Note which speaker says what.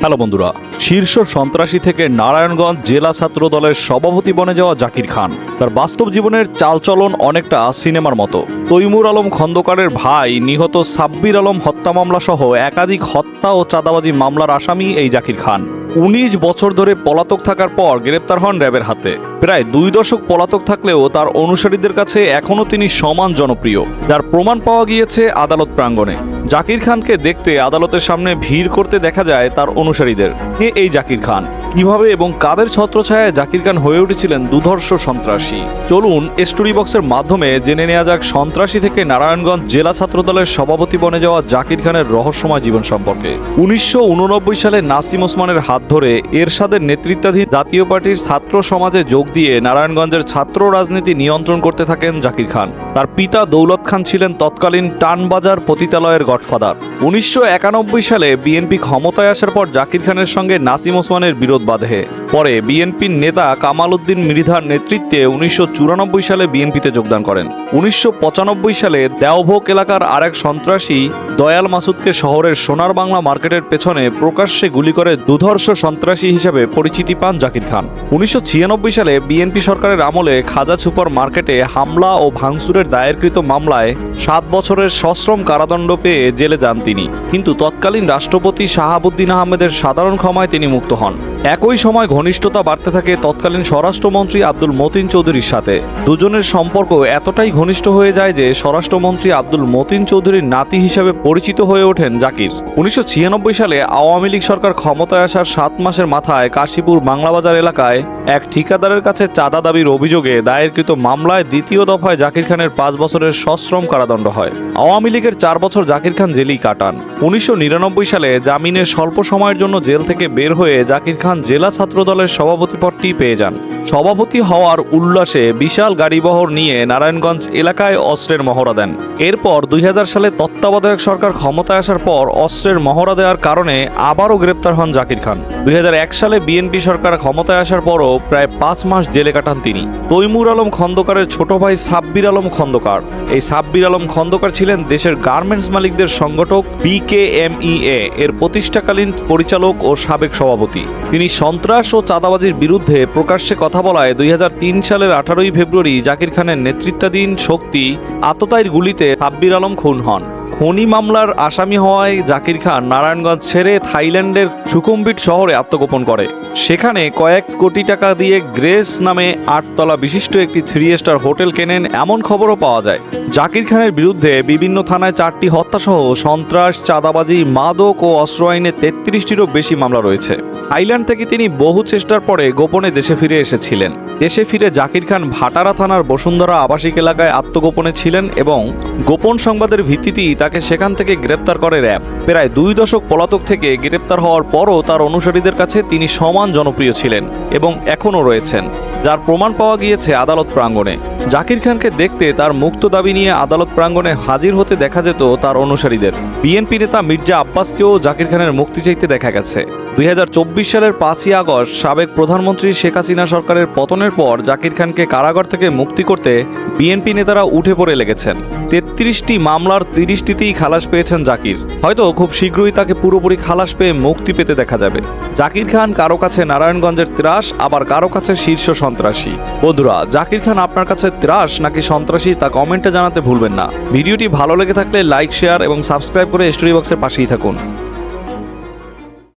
Speaker 1: Hello বন্ধুরা, শীর্ষ সন্ত্রাসী থেকে নারায়ণগঞ্জ জেলা ছাত্র দলের সভাপতি বনে যাওয়া জাকির খান। তার বাস্তব জীবনের চালচলন অনেকটা সিনেমার মতো। তৈমুর আলম খন্দকারের ভাই নিহত সাব্বির আলম হত্যা মামলা সহ একাধিক হত্যা ও চাঁদাবাজি মামলার আসামি এই জাকির খান। উনিশ বছর ধরে পলাতক থাকার পর গ্রেপ্তার হন র্যাবের হাতে। প্রায় দুই দশক পলাতক থাকলেও তার অনুসারীদের কাছে এখনও তিনি সমান জনপ্রিয়। যার প্রমাণ পাওয়া গিয়েছে আদালত প্রাঙ্গণে। জাকির খানকে দেখতে আদালতের সামনে ভিড় করতে দেখা যায় তার অনুসারীদের। কে এই জাকির খান। কীভাবে এবং কাদের ছত্রছায়ায় জাকির খান হয়ে উঠেছিলেন দুধর্ষ সন্ত্রাসী? চলুন স্টোরি বক্সের মাধ্যমে জেনে নেওয়া যাক সন্ত্রাসী থেকে নারায়ণগঞ্জ জেলা ছাত্রদলের সভাপতি বনে যাওয়া জাকির খানের রহস্যময় জীবন সম্পর্কে। উনিশশো উননব্বই সালে নাসিম ওসমানের হাত ধরে এরশাদের নেতৃত্বাধীন জাতীয় পার্টির ছাত্র সমাজে যোগ দিয়ে নারায়ণগঞ্জের ছাত্র রাজনীতি নিয়ন্ত্রণ করতে থাকেন জাকির খান। তার পিতা দৌলত খান ছিলেন তৎকালীন টানবাজার পতিতালয়ের গডফাদার। উনিশশো একানব্বই সালে বিএনপি ক্ষমতায় আসার পর জাকির খানের সঙ্গে নাসিম ওসমানের বিরোধ বাধে। পরে বিএনপির নেতা কামাল উদ্দিন মৃধার নেতৃত্বে উনিশশো চুরানব্বই সালে বিএনপিতে যোগদান করেন। উনিশশো পঁচানব্বই সালে দেওভোগ এলাকার আরেক সন্ত্রাসী দয়াল মাসুদকে শহরের সোনার বাংলা মার্কেটের পেছনে প্রকাশ্যে গুলি করে দুধর্ষ সন্ত্রাসী হিসেবে পরিচিতি পান জাকির খান। উনিশশো ছিয়ানব্বই সালে বিএনপি সরকারের আমলে খাজা সুপার মার্কেটে হামলা ও ভাঙচুরের দায়েরকৃত মামলায় সাত বছরের সশ্রম কারাদণ্ড পেয়ে জেলে যান তিনি। কিন্তু তৎকালীন রাষ্ট্রপতি শাহাবুদ্দিন আহমেদের সাধারণ ক্ষমায় তিনি মুক্ত হন। একই সময় ঘনিষ্ঠতা বাড়তে থাকে তৎকালীন স্বরাষ্ট্রমন্ত্রী আব্দুল মতিন চৌধুরীর সাথে। দুজনের সম্পর্ক এতটাই ঘনিষ্ঠ হয়ে যায় যে স্বরাষ্ট্রমন্ত্রী আব্দুল মতিন চৌধুরীর নাতি হিসেবে পরিচিত হয়ে ওঠেন জাকির। উনিশশো ছিয়ানব্বই সালে আওয়ামী লীগ সরকার ক্ষমতায় আসার সাত মাসের মাথায় কাশীপুর বাংলাবাজার এলাকায় এক ঠিকাদারের কাছে চাঁদা দাবির অভিযোগে দায়েরকৃত মামলায় দ্বিতীয় দফায় জাকির খানের পাঁচ বছরের সশ্রম কারাদণ্ড হয়। আওয়ামী লীগের চার বছর জাকির খান জেলেই কাটান। উনিশশো নিরানব্বই সালে জামিনের স্বল্প সময়ের জন্য জেল থেকে বের হয়ে জাকির খান জেলা ছাত্রদলের সভাপতি পদটি পেয়ে যান। সভাপতি হওয়ার উল্লাসে বিশাল গাড়িবহর নিয়ে নারায়ণগঞ্জ এলাকায় অস্ত্রের মহড়া দেন। এরপর দুই হাজার সালে তত্ত্বাবধায়ক সরকার ক্ষমতায় আসার পর অস্ত্রের মহড়া দেওয়ার কারণে আবারও গ্রেপ্তার হন জাকির খান। দুই হাজার এক সালে বিএনপি সরকার ক্ষমতায় আসার পরও প্রায় পাঁচ মাস জেলে কাটান তিনি। তৈমুর আলম খন্দকারের ছোট ভাই সাব্বির আলম খন্দকার। এই সাব্বির আলম খন্দকার ছিলেন দেশের গার্মেন্টস মালিকদের সংগঠক বিকেএমইএ, এর প্রতিষ্ঠাকালীন পরিচালক ও সাবেক সভাপতি। তিনি সন্ত্রাস ও চাঁদাবাজির বিরুদ্ধে প্রকাশ্যে কথা বলায় দুই হাজার তিন সালের আঠারোই ফেব্রুয়ারি জাকির খানের নেতৃত্বাধীন শক্তি আততায়ীর গুলিতে সাব্বির আলম খুন হন। খনি মামলার আসামি হওয়ায় জাকির খান নারায়ণগঞ্জ ছেড়ে থাইল্যান্ডের সুকুম্বিট শহরে আত্মগোপন করে। সেখানে কয়েক কোটি টাকা দিয়ে গ্রেস নামে আটতলা বিশিষ্ট একটি থ্রি স্টার হোটেল কেনেন এমন খবরও পাওয়া যায়। জাকির খানের বিরুদ্ধে বিভিন্ন থানায় চারটি হত্যাসহ সন্ত্রাস, চাঁদাবাজি, মাদক ও অস্ত্র আইনে তেত্রিশটিরও বেশি মামলা রয়েছে। থাইল্যান্ড থেকে তিনি বহু চেষ্টার পরে গোপনে দেশে ফিরে এসেছিলেন। দেশে ফিরে জাকির খান ভাটারা থানার বসুন্ধরা আবাসিক এলাকায় আত্মগোপনে ছিলেন এবং গোপন সংবাদের ভিত্তিতেই তাকে সেখান থেকে গ্রেপ্তার করে র্যাব। প্রায় দুই দশক পলাতক থেকে গ্রেপ্তার হওয়ার পরও তার অনুসারীদের কাছে তিনি সমান জনপ্রিয় ছিলেন এবং এখনও রয়েছেন, যার প্রমাণ পাওয়া গিয়েছে আদালত প্রাঙ্গণে। জাকির খানকে দেখতে তার মুক্ত দাবি নিয়ে আদালত প্রাঙ্গণে হাজির হতে দেখা যেত তার অনুসারীদের। বিএনপি নেতা মির্জা আব্বাসকেও জাকির খানের মুক্তি চাইতে দেখা গেছে। দুই হাজার চব্বিশ সালের পাঁচই আগস্ট সাবেক প্রধানমন্ত্রী শেখ হাসিনা সরকারের পতনের পর জাকির খানকে কারাগার থেকে মুক্তি করতে বিএনপি নেতারা উঠে পড়ে লেগেছেন। তেত্রিশটি মামলার তিরিশটিতেই খালাস পেয়েছেন জাকির। হয়তো খুব শীঘ্রই তাকে পুরোপুরি খালাস পেয়ে মুক্তি পেতে দেখা যাবে। জাকির খান কারও কাছে নারায়ণগঞ্জের ত্রাস, আবার কারও কাছে শীর্ষ সন্ত্রাসী। বন্ধুরা, জাকির খান আপনার কাছে ত্রাস নাকি সন্ত্রাসী তা কমেন্টে জানাতে ভুলবেন না। ভিডিওটি ভালো লেগে থাকলে লাইক, শেয়ার এবং সাবস্ক্রাইব করে স্টোরি বক্সের পাশেই থাকুন।